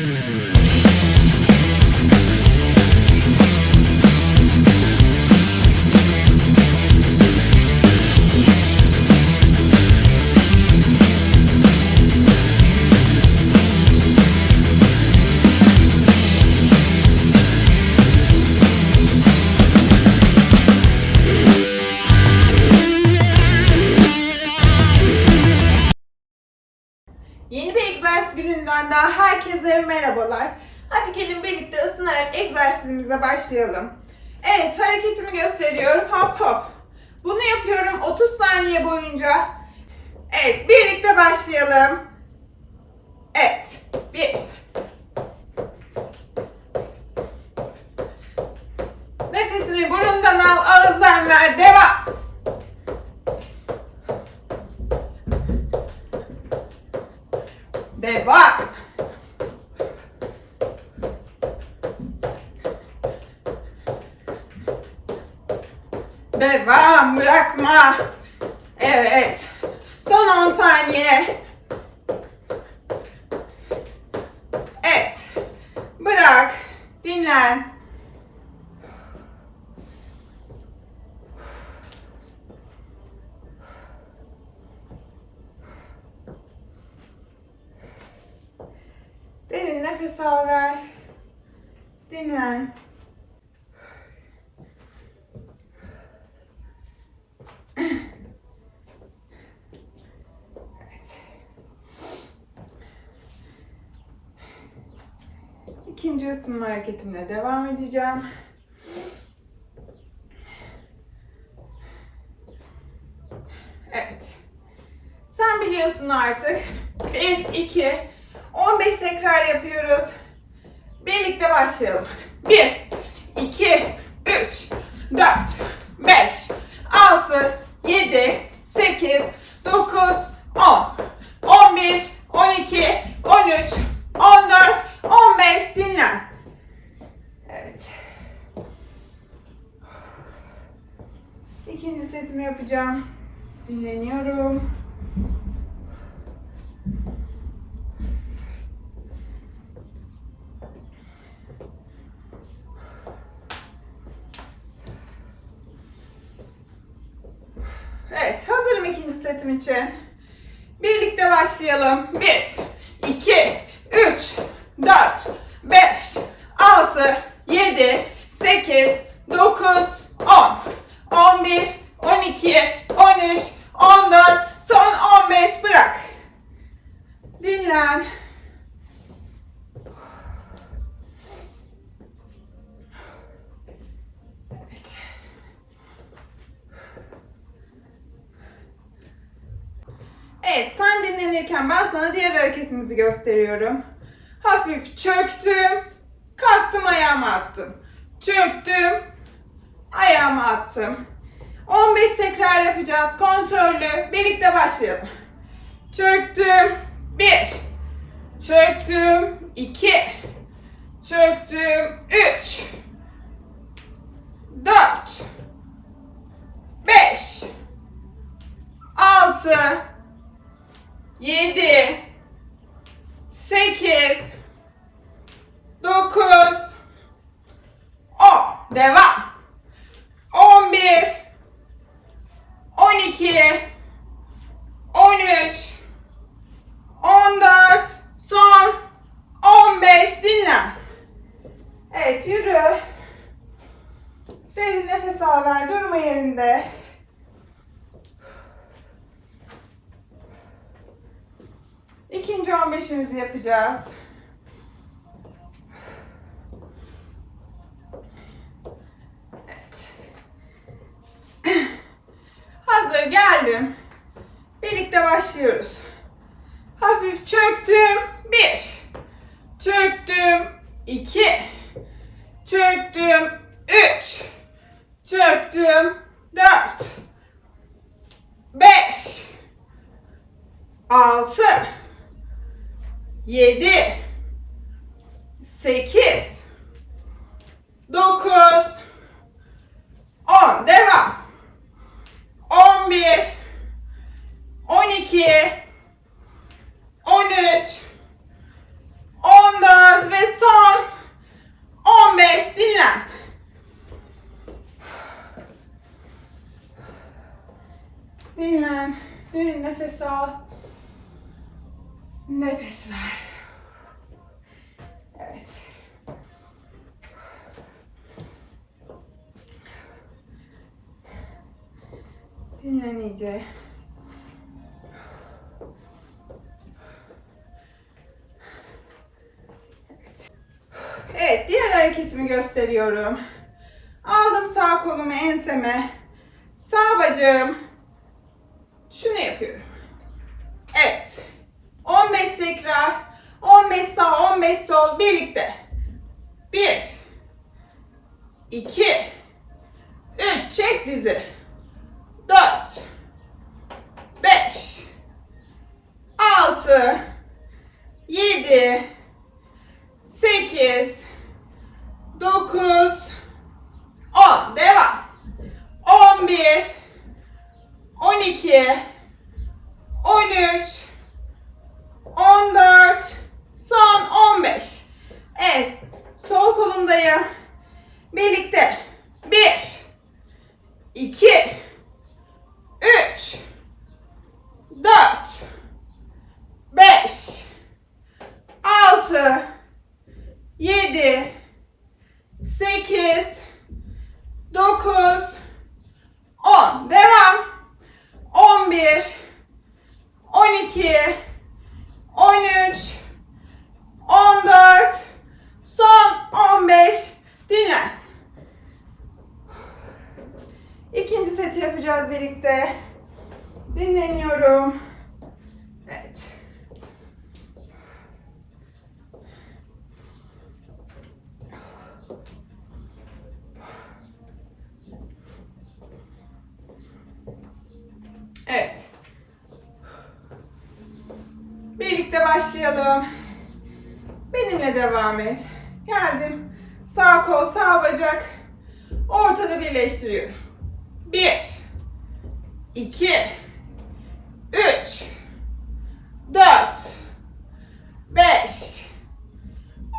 Mm-hmm. Başlayalım. Evet hareketimi gösteriyorum. Hop hop. Bunu yapıyorum 30 saniye boyunca. Evet birlikte başlayalım. Evet. Bir. Nefesini burundan al, ağızdan ver. Devam. Devam. Bırakma. Evet. Son 10 saniye. Evet. Bırak. Dinlen. Derin nefes al ver. Dinlen. Evet. İkinci ısınma hareketimle devam edeceğim. Evet. Sen biliyorsun artık. 1, 2, 15 tekrar yapıyoruz. Birlikte başlayalım. 1, 2, 3, 4, 5, 6, 7, 8, 9, 10, 11, 12, 13, 14, 15 dinlen. Evet. İkinci setimi yapacağım. Dinleniyorum. Evet, hazırım ikinci setim için. Birlikte başlayalım. 1, 2, 3, 4, 5, 6, 7, 8, 9, 10, 11, 12, 13, 14, son 15 bırak. Dinlen. Evet. Evet, sen dinlenirken ben sana diğer hareketimizi gösteriyorum. Hafif çöktüm, kalktım ayağımı attım. Çöktüm, ayağımı attım. 15 tekrar yapacağız, kontrollü. Birlikte başlayalım. Çöktüm, 1. Çöktüm, 2. Çöktüm, 3. 4. 5. 6. 7 8 9 10 Devam 11 12 13 14 Son 15 Dinlen Evet yürü. Derin nefes al ver. Durma yerinde. İkinci 15'imizi yapacağız. Evet. Geldim. Birlikte başlıyoruz. Hafif çöktüm. Bir. Çöktüm. iki. Çöktüm. Üç. Çöktüm. Dört. Beş. Altı. 7 8 9 10 devam 11 12 13 14 ve son 15 dinlen. Dinlen. Derin nefes al. Nefes ver. Dinlen iyice. Evet. Evet, diğer hareketimi gösteriyorum. Aldım sağ kolumu enseme. Sağ bacağım. Şunu yapıyorum. Evet. 15 tekrar. 15 sağ, 15 sol birlikte. 1 2 3 çek dizi. 4 5 6 7 8 9 10 devam 11 12 13 14 son 15 Evet sol kolumdayım birlikte 1 2 3 4 5 6 7 8 9 10 devam 11 12 13 14 son 15 dinlen. İkinci seti yapacağız birlikte. Dinleniyorum. Evet. Evet. Birlikte başlayalım. Benimle devam et. Geldim. Sağ kol, sağ bacak. Ortada birleştiriyorum. Bir. iki, Üç. Dört. Beş.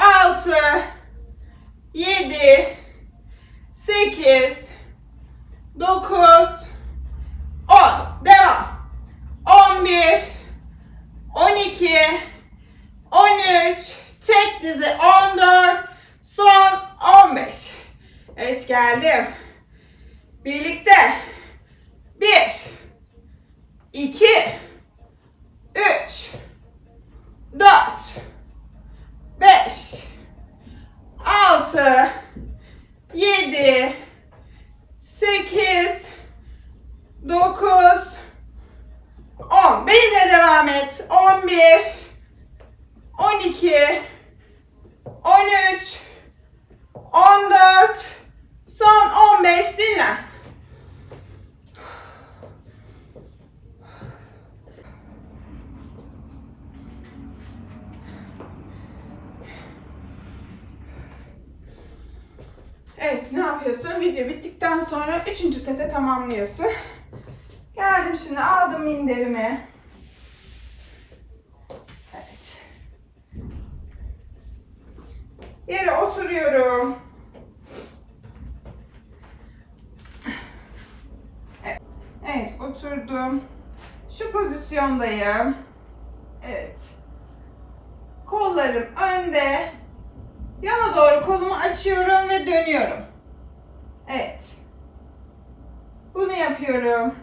Altı. Yedi. Sekiz. Dokuz. On. Devam. On bir. 12 13 çek dizi 14 son 15 Evet geldim birlikte 1 2 3 4 5 6 7 8 9 10. Benimle devam et. 11 12 13 14 son 15 dinlen. Evet ne yapıyorsun? Video bittikten sonra 3. sete tamamlıyorsun. Geldim şimdi aldım minderimi. Evet. Yere oturuyorum. Evet. Oturdum. Şu pozisyondayım. Evet. Kollarım önde. Yana doğru kolumu açıyorum ve dönüyorum. Evet. Bunu yapıyorum.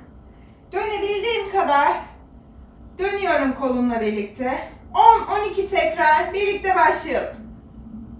Dönebildiğim kadar dönüyorum kolumla birlikte. 10-12 tekrar birlikte başlayalım.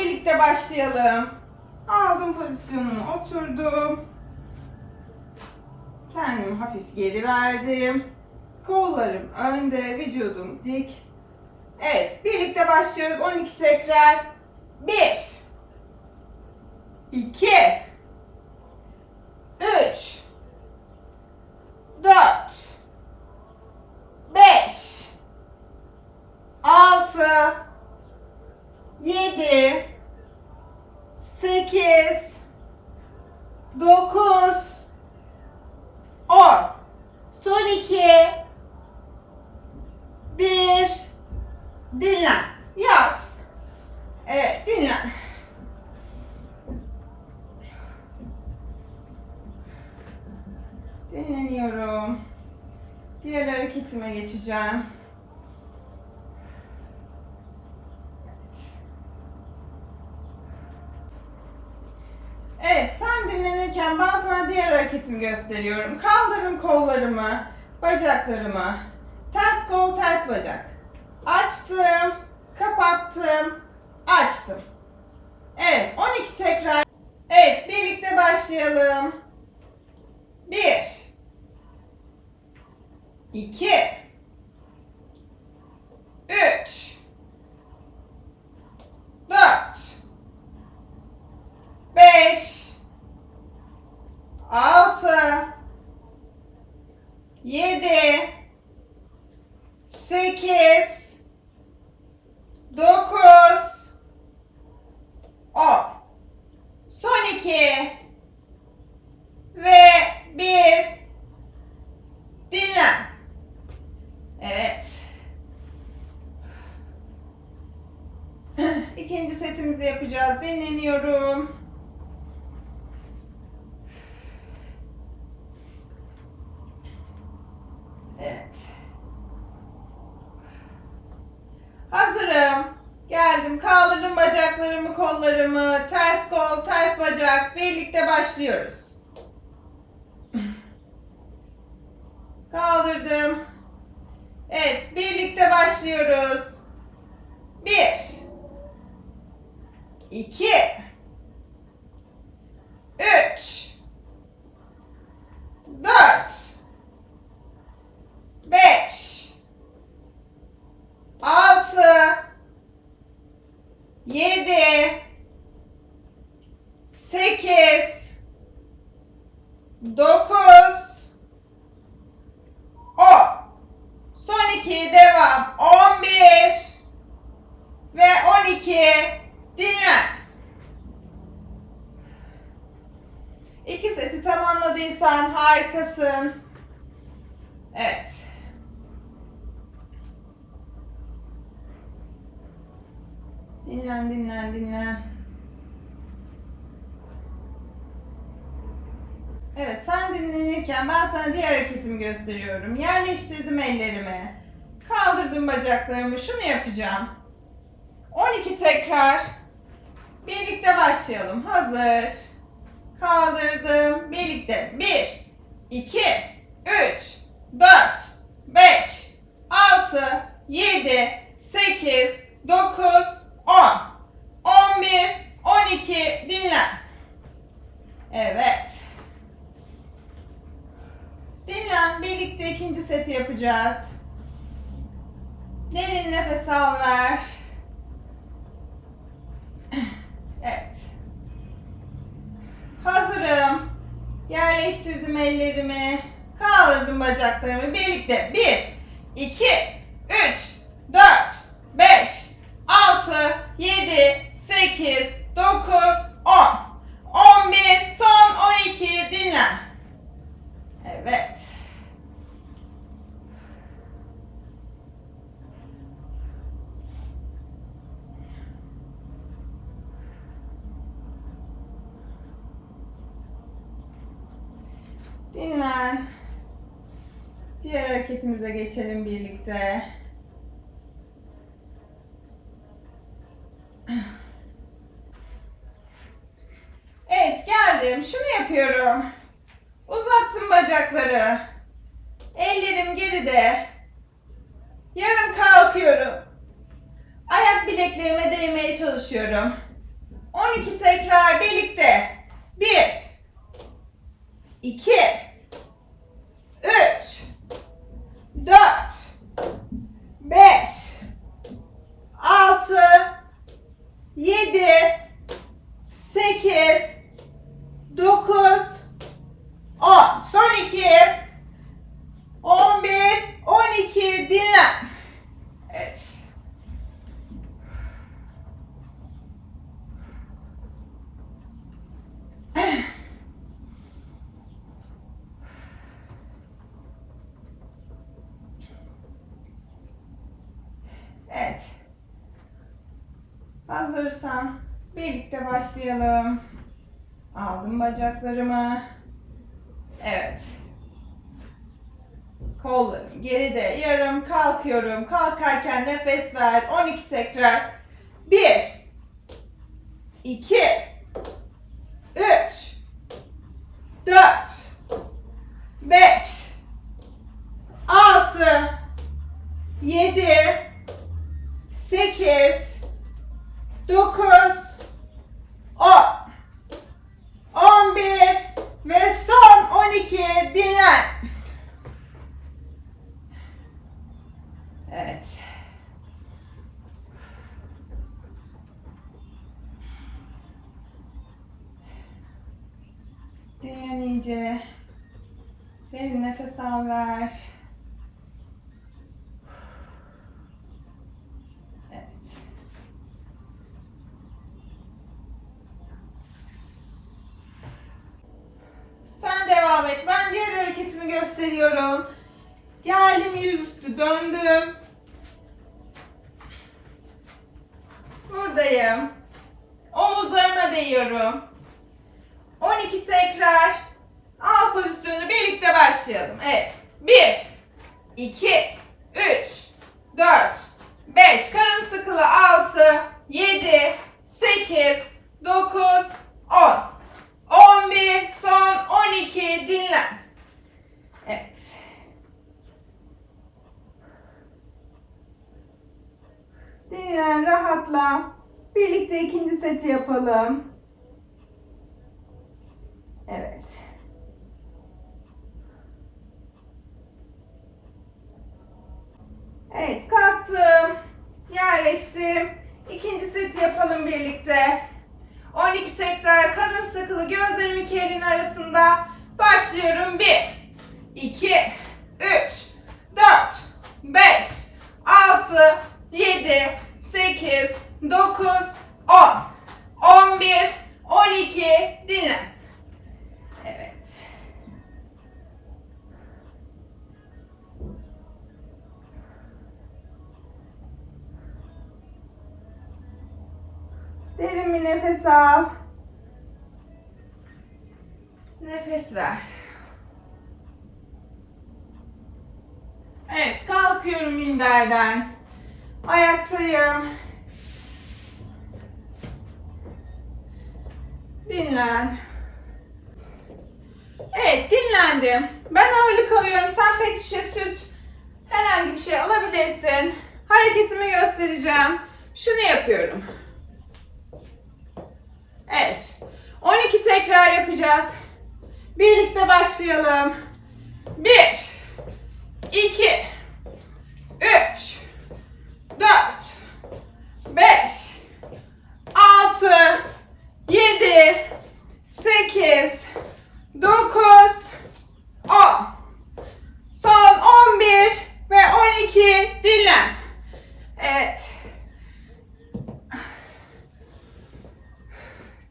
birlikte başlayalım Aldım pozisyonumu oturdum. Kendimi hafif geri verdim. Kollarım önde, vücudum dik. Evet, birlikte başlıyoruz. 12 tekrar. 1 2 3 4 5 6 7 8 9 10 Son 2 1 Dinlen. Yat. Evet, dinlen. Dinleniyorum. Diğer hareketime geçeceğim. Evet, dinlenirken ben sana diğer hareketimi gösteriyorum. Kaldırdım kollarımı, bacaklarımı. Ters kol, ters bacak. Açtım, kapattım, açtım. Evet, 12 tekrar. Evet, birlikte başlayalım. 1 2 3 4 5 6 7 8 9 10 Son 2 ve 1 Dinlen. Evet. İkinci setimizi yapacağız. Dinleniyorum. Evet. Hazırım. Geldim. Kaldırdım bacaklarımı, kollarımı. Ters kol, ters bacak. Birlikte başlıyoruz. Kaldırdım. Evet, birlikte başlıyoruz. Bir. iki, Üç. Dört. Beş. Altı. Yedi. Sekiz. Dokuz. 10. Son 2 devam. 11 ve 12 dinlen. İki seti tamamladıysan harikasın. Evet. Dinlen, dinlen, dinlen. Evet sen dinlenirken ben sana diğer hareketimi gösteriyorum. Yerleştirdim ellerimi. Kaldırdım bacaklarımı. Şunu yapacağım. 12 tekrar. Birlikte başlayalım. Hazır. Kaldırdım. Birlikte. 1, 2, 3, 4, 5, 6, 7, 8, 9, 10, 11, 12. Dinlen. Evet. Dinlen. Birlikte ikinci seti yapacağız. Derin nefes al ver. Evet. Hazırım. Yerleştirdim ellerimi. Kaldırdım bacaklarımı. Birlikte 1, 2, 3, 4, 5, 6, 7, 8, 9, 10, 11, son 12. Dinlen. Evet. Dinlen. Diğer hareketimize geçelim birlikte. Evet geldim. Şunu yapıyorum. Uzattım bacakları. Ellerim geride. Yarım kalkıyorum. Ayak bileklerime değmeye çalışıyorum. 12 tekrar birlikte. 1 2 3 4 5 6 7 8 9 10 Son 2 11 12 dinlen. Evet. Evet. Hazırsan birlikte başlayalım. Aldım bacaklarımı. Evet. Kollarım geride yarım kalkıyorum. Kalkarken nefes ver. 12 tekrar. 1 2 3 4 5 6 7 8 9 10 11 ve son 12 dinlen. Evet. Dinlen iyice. Derin nefes al ver. Evet. Sen devam et. Ben diğer hareketimi gösteriyorum. Geldim yüzüstü döndüm. Buradayım. Omuzlarıma değiyorum. 12 tekrar. Al pozisyonu birlikte başlayalım. Evet. 1 2 3 4 5 karın sıkılı 6 7 8 9 10 11 son 12 dinlen. Evet. Dinlen, rahatla. Birlikte ikinci seti yapalım. Evet. Evet, kalktım. Yerleştim. İkinci seti yapalım birlikte. 12 tekrar karın sıkılı gözlerim iki elin arasında. Başlıyorum. 1 2 3 4 5 6 7 8 9 10 11 12 dinlen. Evet. Derin nefes al. Nefes ver. Evet, kalkıyorum minderden. Ayaktayım. Dinlen. Evet, dinlendim. Ben ağırlık alıyorum. Sen pet şişe süt, herhangi bir şey alabilirsin. Hareketimi göstereceğim. Şunu yapıyorum. Evet. 12 tekrar yapacağız. Birlikte başlayalım. 1 2 3 4 5 6 7 8 9 10 Son 11 ve 12 dinlen. Evet.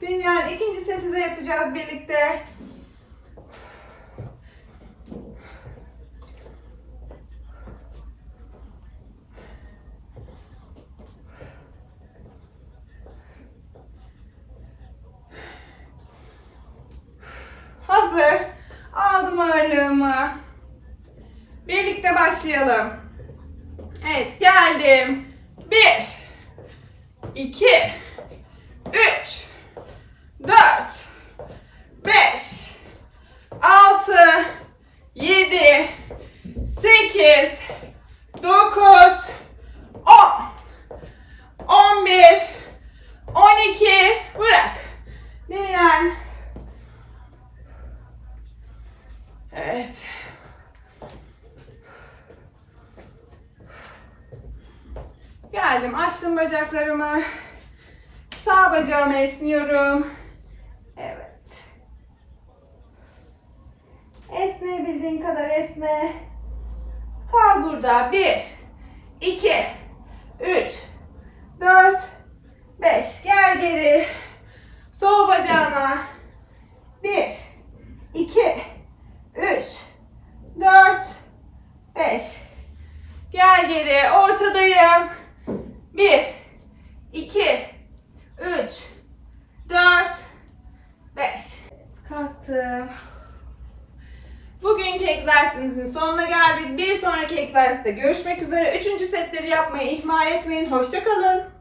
Dinlen. ikinci seti de yapacağız birlikte. Hazır. Aldım ağırlığımı. Birlikte başlayalım. Evet geldim. Bir. iki, Üç. Dört. Beş. Altı. Yedi. Sekiz. Dokuz. On. On bir. On iki. Bırak. Geldim. Açtım bacaklarımı. Sağ bacağımı esniyorum. Evet. Esneyebildiğin kadar esne. Kal burada. 1, 2, 3, 4, 5. Gel geri. Sol bacağına. 1, 2, 3, 4, 5. Gel geri. Ortadayım. 1, 2, 3, 4, 5. Kalktım. Bugünkü egzersizimizin sonuna geldik. Bir sonraki egzersizde görüşmek üzere. Üçüncü setleri yapmayı ihmal etmeyin. Hoşçakalın.